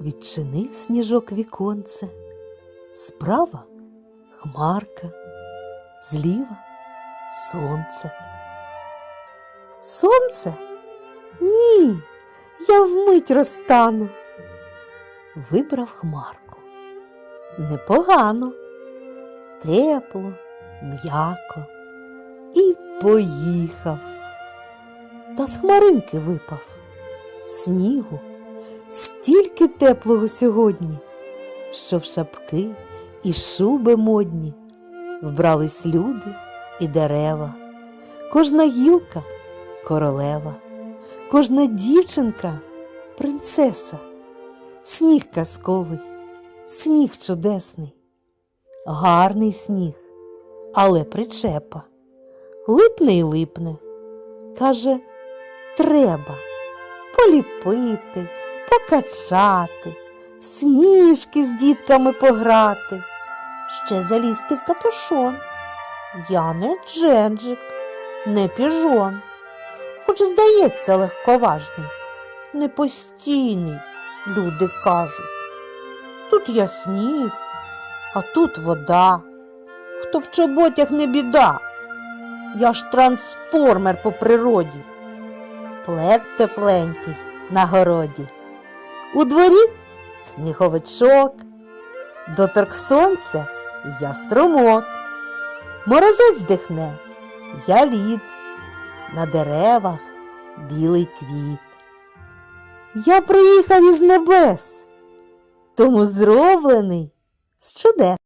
Відчинив сніжок віконце, справа хмарка, зліва сонце. Сонце? Ні, я вмить розтану. Вибрав хмарку. Непогано, тепло, м'яко і поїхав. Та з хмаринки випав снігу, стільки теплого сьогодні, що в шапки і шуби модні вбрались люди і дерева, кожна гілка королева, кожна дівчинка принцеса, сніг казковий, сніг чудесний, гарний сніг, але причепа, липне й липне, каже, треба поліпити, покачати, в сніжки з дітками пограти, ще залізти в капюшон. Я не дженджик, не піжон, хоч здається легковажний, непостійний, люди кажуть. Тут я сніг, а тут вода. Хто в чоботях не біда. Я ж трансформер по природі плед тепленький на городі. У дворі сніговичок, доторк сонця я струмок. Морозець дихне, я лід, на деревах білий квіт. Я приїхав із небес, тому зроблений з чудес.